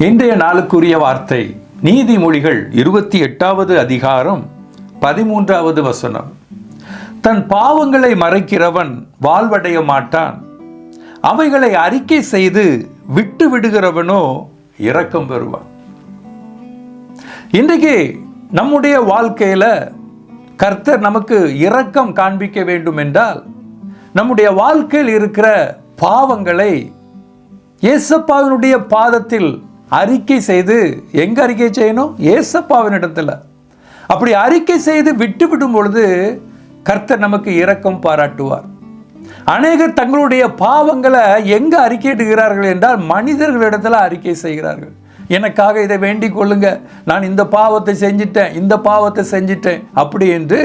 இன்றைய நாளுக்குரிய வார்த்தை நீதிமொழிகள் இருபத்தி எட்டாவது அதிகாரம் பதிமூன்றாவது வசனம். தன் பாவங்களை மறைக்கிறவன் வாழ்வடைய மாட்டான். அவைகளை அறிக்கை செய்து விட்டு விடுகிறவனோ இரக்கம் பெறுவான். இன்றைக்கு நம்முடைய வாழ்க்கையில கர்த்தர் நமக்கு இரக்கம் காண்பிக்க வேண்டும் என்றால் நம்முடைய வாழ்க்கையில் இருக்கிற பாவங்களை இயேசப்பாவினுடைய பாதத்தில் அறிக்கை செய்து எங்க அறிக்கை செய்யணும்? ஏசப்பாவின் இடத்துல அப்படி அறிக்கை செய்து விட்டு விடும் பொழுது கர்த்தர் நமக்கு இரக்கம் பாராட்டுவார். அநேகர் தங்களுடைய பாவங்களை எங்க அறிக்கையிடுகிறார்கள் என்றால் மனிதர்களிடத்துல அறிக்கை செய்கிறார்கள். எனக்காக இதை வேண்டிக் கொள்ளுங்க. நான் இந்த பாவத்தை செஞ்சிட்டேன் இந்த பாவத்தை செஞ்சிட்டேன் அப்படி என்று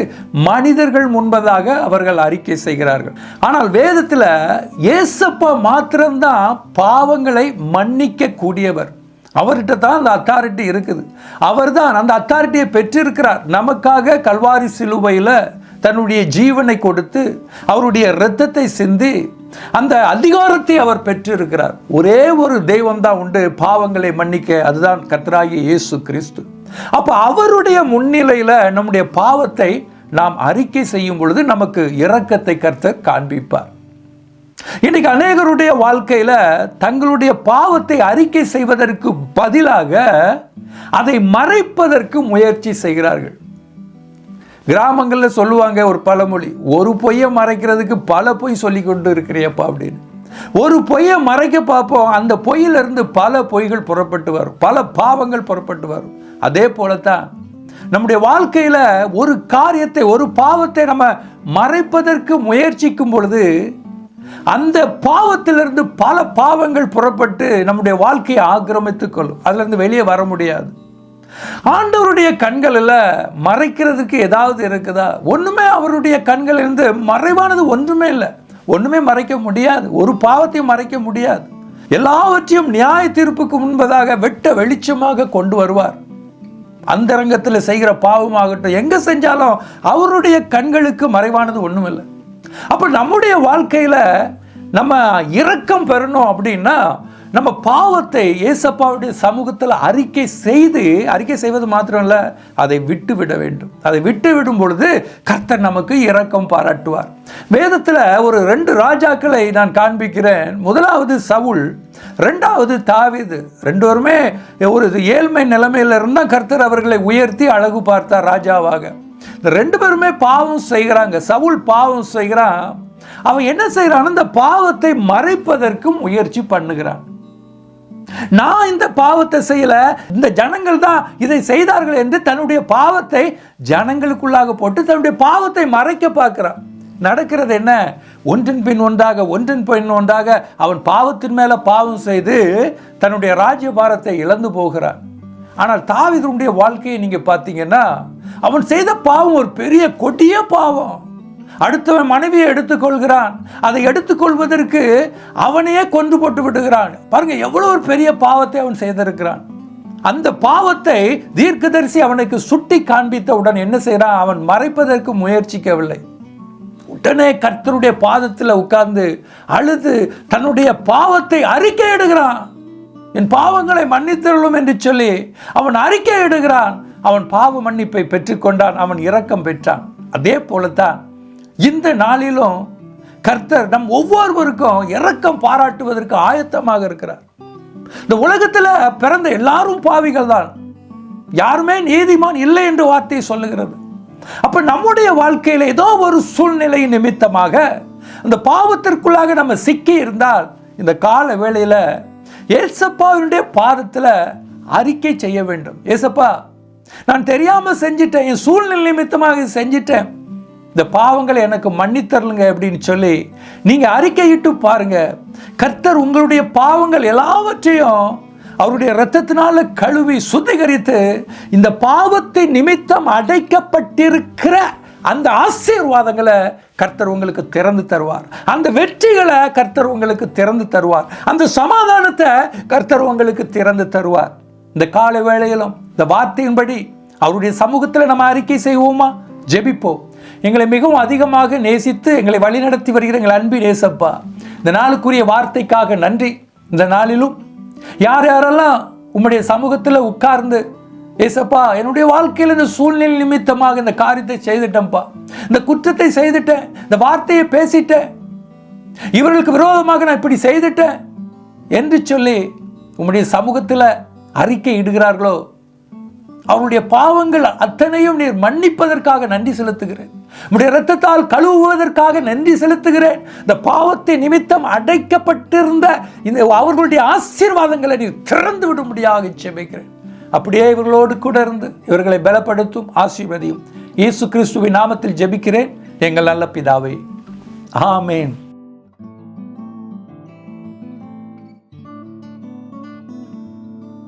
மனிதர்கள் முன்பதாக அவர்கள் அறிக்கை செய்கிறார்கள். ஆனால் வேதத்தில் ஏசப்பா மாத்திரம்தான் பாவங்களை மன்னிக்க கூடியவர் அவர்கிட்ட தான் அந்த அத்தாரிட்டி இருக்குது. அவர் தான் அந்த அத்தாரிட்டியை பெற்றிருக்கிறார். நமக்காக கல்வாரி சிலுவையில் தன்னுடைய ஜீவனை கொடுத்து அவருடைய இரத்தத்தை சிந்தி அந்த அதிகாரத்தை அவர் பெற்றிருக்கிறார். ஒரே ஒரு தெய்வம் தான் உண்டு. பாவங்களை மன்னிக்க அதுதான் கர்த்தராகிய இயேசு கிறிஸ்து. அப்போ அவருடைய முன்னிலையில் நம்முடைய பாவத்தை நாம் அறிக்கை செய்யும் பொழுது நமக்கு இரக்கத்தை கர்த்தர் காண்பிப்பார். இன்னைக்கு அநேகருடைய வாழ்க்கையில தங்களுடைய பாவத்தை அறிக்கை செய்வதற்கு பதிலாக அதை மறைப்பதற்கு முயற்சி செய்கிறார்கள். கிராமங்களில் சொல்லுவாங்க ஒரு பழமொழி ஒரு பொய்யை மறைக்கிறதுக்கு பல பொய் சொல்லி கொண்டு இருக்கிறியப்பா அப்படின்னு. ஒரு பொய்யை மறைக்க பார்ப்போம் அந்த பொய்யிலிருந்து பல பொய்கள் புறப்பட்டு வரும் பல பாவங்கள் புறப்பட்டு வரும். அதே போலத்தான் நம்முடைய வாழ்க்கையில் ஒரு காரியத்தை ஒரு பாவத்தை நம்ம மறைப்பதற்கு முயற்சிக்கும் பொழுது அந்த பாவத்திலிருந்து பல பாவங்கள் புறப்பட்டு நம்முடைய வாழ்க்கையை ஆக்கிரமித்துக் கொள்ளும். அதுலேருந்து வெளியே வர முடியாது. ஆண்டவருடைய கண்களில் மறைக்கிறதுக்கு ஏதாவது இருக்குதா? ஒன்றுமே அவருடைய கண்களிலிருந்து மறைவானது ஒன்றுமே இல்லை. ஒன்றுமே மறைக்க முடியாது. ஒரு பாவத்தையும் மறைக்க முடியாது. எல்லாவற்றையும் நியாய தீர்ப்புக்கு முன்பதாக வெட்ட வெளிச்சமாக கொண்டு வருவார். அந்தரங்கத்தில் செய்கிற பாவமாகட்டும் எங்கே செஞ்சாலும் அவருடைய கண்களுக்கு மறைவானது ஒன்றுமில்லை அப்போ நம்முடைய வாழ்க்கையில் நம்ம இரக்கம் பெறணும் அப்படின்னா நம்ம பாவத்தை ஏசப்பாவுடைய சமூகத்தில் அறிக்கை செய்து அறிக்கை செய்வது மாத்திரம் இல்லை அதை விட்டு விட வேண்டும். அதை விட்டு விடும் பொழுது கர்த்தர் நமக்கு இரக்கம் பாராட்டுவார். வேதத்தில் ஒரு ரெண்டு ராஜாக்களை நான் காண்பிக்கிறேன். முதலாவது சவுல் ரெண்டாவது தாவிது. ரெண்டு ஒரு ஏழ்மை நிலைமையில இருந்தால் கர்த்தர் அவர்களை உயர்த்தி அழகு பார்த்தார் ராஜாவாக. இந்த ரெண்டு பேருமே பாவம் செய்கிறாங்க. சவுல் பாவம் செய்கிறான். அவன் என்ன செய்கிறான்? இந்த பாவத்தை மறைப்பதற்கும் முயற்சி பண்ணுகிறான். நான் இந்த பாவத்தை செய்யல. இந்த ஜனங்கள் தான் இதை செய்தார்கள் என்று தன்னுடைய பாவத்தை ஜனங்களுக்குள்ளாக போட்டு தன்னுடைய பாவத்தை மறைக்க பார்க்கிறான். நடக்கிறது என்ன? ஒன்றின் பின் ஒன்றாக ஒன்றின் பின் ஒன்றாக அவன் பாவத்தின் மேல பாவம் செய்து தன்னுடைய ராஜ்ய பாரத்தை இழந்து போகிறான். ஆனால் தாவிதனுடைய வாழ்க்கையை நீங்கள் பார்த்தீங்கன்னா அவன் செய்த பாவம் ஒரு பெரிய கொடிய பாவம். அடுத்தவன் மனைவியை எடுத்துக்கொள்கிறான். அதை எடுத்துக்கொள்வதற்கு அவனையே கொன்று போட்டு விடுகிறான். பாருங்க எவ்வளோ ஒரு பெரிய பாவத்தை அவன் செய்திருக்கிறான். அந்த பாவத்தை தீர்க்கதரிசி அவனுக்கு சுட்டி காண்பித்தவுடன் என்ன செய்கிறான் அவன் மறைப்பதற்கு முயற்சிக்கவில்லை. உடனே கர்த்தருடைய பாதத்தில் உட்கார்ந்து அழுது தன்னுடைய பாவத்தை அறிக்கையிடுகிறான் என் பாவங்களை மன்னித்தருளும் என்று சொல்லி அவன் அறிக்கை இடுகிறான். அவன் பாவ மன்னிப்பை பெற்றுக்கொண்டான். அவன் இரக்கம் பெற்றான். அதே போலத்தான் இந்த நாளிலும் கர்த்தர் நம் ஒவ்வொருவருக்கும் இரக்கம் பாராட்டுவதற்கு ஆயத்தமாக இருக்கிறார். இந்த உலகத்தில் பிறந்த எல்லாரும் பாவிகள் தான். யாருமே நீதிமான் இல்லை என்று வார்த்தை சொல்லுகிறது. அப்ப நம்முடைய வாழ்க்கையில் ஏதோ ஒரு சூழ்நிலை நிமித்தமாக அந்த பாவத்திற்குள்ளாக நம்ம சிக்கி இருந்தால் இந்த கால வேளையில ஏசப்பாவினுடைய பாதத்தில் அறிக்கை செய்ய வேண்டும். ஏசப்பா நான் தெரியாமல் செஞ்சிட்டேன் என் சூழ்நிலை நிமித்தமாக செஞ்சிட்டேன். இந்த பாவங்களை எனக்கு மன்னித்தரலுங்க அப்படின்னு சொல்லி நீங்கள் அறிக்கையிட்டு பாருங்க. கர்த்தர் உங்களுடைய பாவங்கள் எல்லாவற்றையும் அவருடைய இரத்தத்தினால கழுவி சுத்திகரித்து இந்த பாவத்தை நிமித்தம் அடைக்கப்பட்டிருக்கிற அந்த ஆசீர்வாதங்களை கர்த்தர் உங்களுக்கு திறந்து தருவார். அந்த வெற்றிகளை கர்த்தர் உங்களுக்கு திறந்து தருவார். அந்த சமாதானத்தை கர்த்தர் உங்களுக்கு திறந்து தருவார். இந்த கால வேளையிலும் இந்த வார்த்தையின்படி அவருடைய சமூகத்தில் நம்ம அறிக்கை செய்வோமா? ஜெபிப்போம். எங்களை மிகவும் அதிகமாக நேசித்து எங்களை வழிநடத்தி வருகிற எங்கள் அன்பி நேசப்பா இந்த நாளுக்குரிய வார்த்தைக்காக நன்றி. இந்த நாளிலும் யார் யாரெல்லாம் உம்முடைய சமூகத்தில் உட்கார்ந்து ஏசப்பா என்னுடைய வாழ்க்கையில் இந்த சூழ்நிலை நிமித்தமாக இந்த காரியத்தை செய்துட்டேன்ப்பா. இந்த குற்றத்தை செய்துட்டேன். இந்த வார்த்தையை பேசிட்டேன். இவர்களுக்கு விரோதமாக நான் இப்படி செய்துட்டேன். என்று சொல்லி உங்களுடைய சமூகத்தில் அறிக்கை இடுகிறார்களோ அவருடைய பாவங்கள் அத்தனையும் நீர் மன்னிப்பதற்காக நன்றி செலுத்துகிறேன். உடைய இரத்தத்தால் கழுவுவதற்காக நன்றி செலுத்துகிறேன். இந்த பாவத்தை நிமித்தம் அடைக்கப்பட்டிருந்த இந்த அவர்களுடைய ஆசீர்வாதங்களை நீர் திறந்து விடும்படியாக செபிக்கிறேன் அப்படியே இவர்களோடு கூட இருந்து இவர்களை பலப்படுத்தும் ஆசீர்வதியும். இயேசு கிறிஸ்துவின் நாமத்தில் ஜெபிக்கிறேன். எங்கள் நல்ல பிதாவே. ஆமேன்.